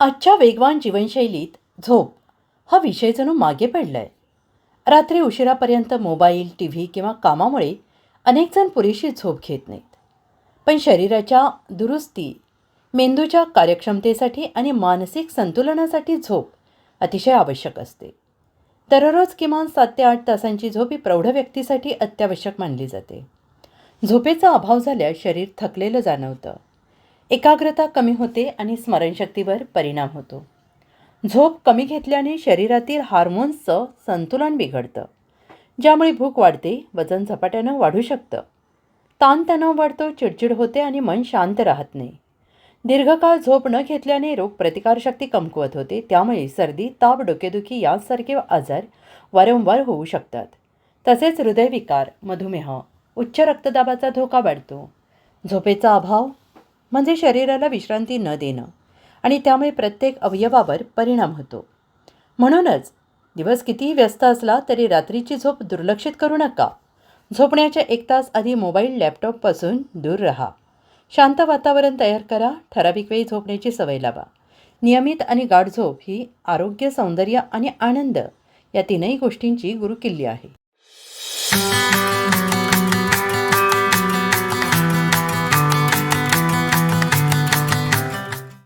आजच्या वेगवान जीवनशैलीत झोप हा विषय जणू मागे पडला आहे रात्री उशिरापर्यंत मोबाईल टी व्ही किंवा कामामुळे अनेकजण पुरेशी झोप घेत नाहीत. पण शरीराच्या दुरुस्ती मेंदूच्या कार्यक्षमतेसाठी आणि मानसिक संतुलनासाठी झोप अतिशय आवश्यक असते. दररोज किमान सात ते आठ तासांची झोप ही प्रौढ व्यक्तीसाठी अत्यावश्यक मानली जाते. झोपेचा अभाव झाल्यास शरीर थकलेलं जाणवतं. एकाग्रता कमी होते आणि स्मरणशक्तीवर परिणाम होतो. झोप कमी घेतल्याने शरीरातील हार्मोन्सचं संतुलन बिघडतं ज्यामुळे भूक वाढते वजन झपाट्यानं वाढू शकतं. ताणतणाव वाढतो चिडचिड होते आणि मन शांत राहत नाही. दीर्घकाळ झोप न घेतल्याने रोगप्रतिकारशक्ती कमकुवत होते त्यामुळे सर्दी ताप डोकेदुखी यासारखे आजार वारंवार होऊ शकतात. तसेच हृदयविकार मधुमेह उच्च रक्तदाबाचा धोका वाढतो. झोपेचा अभाव म्हणजे शरीराला विश्रांती न देणं. आणि त्यामुळे प्रत्येक अवयवावर परिणाम होतो. म्हणूनच दिवस कितीही व्यस्त असला तरी रात्रीची झोप दुर्लक्षित करू नका. झोपण्याच्या एक तास आधी मोबाईल लॅपटॉपपासून दूर राहा. शांत वातावरण तयार करा. ठराविक वेळी झोपण्याची सवय लावा. नियमित आणि गाढ झोप ही आरोग्य सौंदर्य आणि आनंद या तीनही गोष्टींची गुरुकिल्ली आहे.